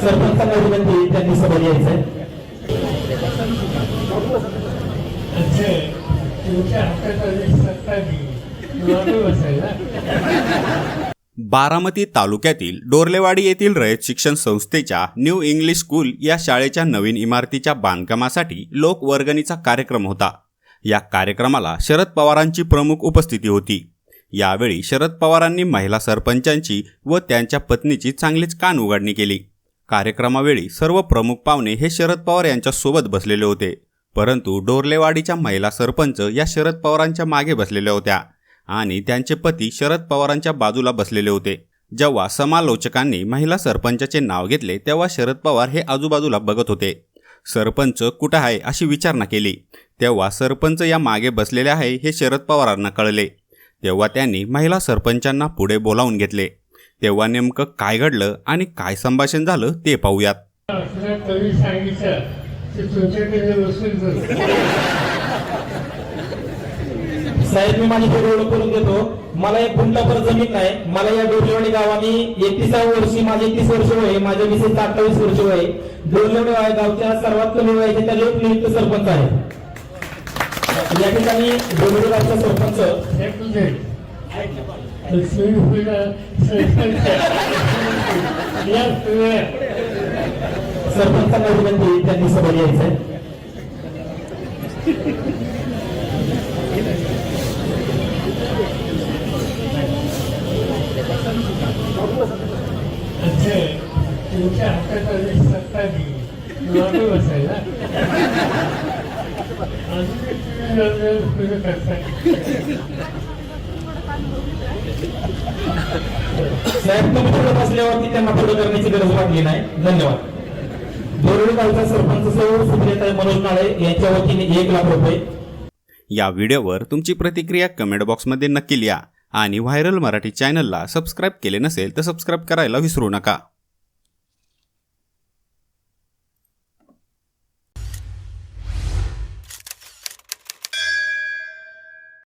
सरपंचांना विनंती त्यांनी सभा यायचंय बारामती तालुक्यातील डोरलेवाडी येथील रयत शिक्षण संस्थेच्या न्यू इंग्लिश स्कूल या शाळेच्या नवीन इमारतीच्या बांधकामासाठी लोकवर्गणीचा कार्यक्रम होता. या कार्यक्रमाला शरद पवारांची प्रमुख उपस्थिती होती. यावेळी शरद पवारांनी महिला सरपंचांची व त्यांच्या पत्नीची चांगलीच कान उघडणी केली. कार्यक्रमावेळी सर्व प्रमुख पाहुणे हे शरद पवार यांच्यासोबत बसलेले होते. परंतु डोरलेवाडीच्या महिला सरपंच या शरद पवारांच्या मागे बसलेल्या होत्या आणि त्यांचे पती शरद पवारांच्या बाजूला बसलेले होते. जेव्हा समालोचकांनी महिला सरपंचाचे नाव घेतले तेव्हा शरद पवार हे आजूबाजूला बघत होते. सरपंच कुठं आहे अशी विचारणा केली. तेव्हा सरपंच या मागे बसलेले आहे हे शरद पवारांना कळले. तेव्हा त्यांनी महिला सरपंचांना पुढे बोलावून घेतले. तेव्हा नेमकं काय घडलं आणि काय संभाषण झालं ते पाहूयात. साहेब मी माझी ओळख करून देतो. मला एक गुंटाभर जमीन नाही. मला या डोरलेवाडी गावाने एकतीसाव्या वर्षी माझे एकतीस वर्ष वय आहे. माझ्या मिसेस अठ्ठावीस वर्ष वय आहे. डोरलेवाडी गावच्या सर्वात कमी वयाचे त्या नियुक्त सरपंच आहे या ठिकाणी गावचा सरपंच सरपंचांना विनंती त्यांनी सभा यायचंय. तुमच्या हातात सत्ता दिली बसायला साहेब तुम्ही पुढे बसल्यावरती त्यांना पुढे करण्याची गरज वाटली नाही. धन्यवाद. डोरलेवाडी गावचा सरपंच सौ सुप्रियाताई मनोज नाळे यांच्या वतीने एक लाख रुपये. या व्हिडिओवर तुमची प्रतिक्रिया कमेंट बॉक्समध्ये नक्की लिहा आणि व्हायरल मराठी चॅनलला सबस्क्राईब केले नसेल तर सबस्क्राईब करायला विसरू नका.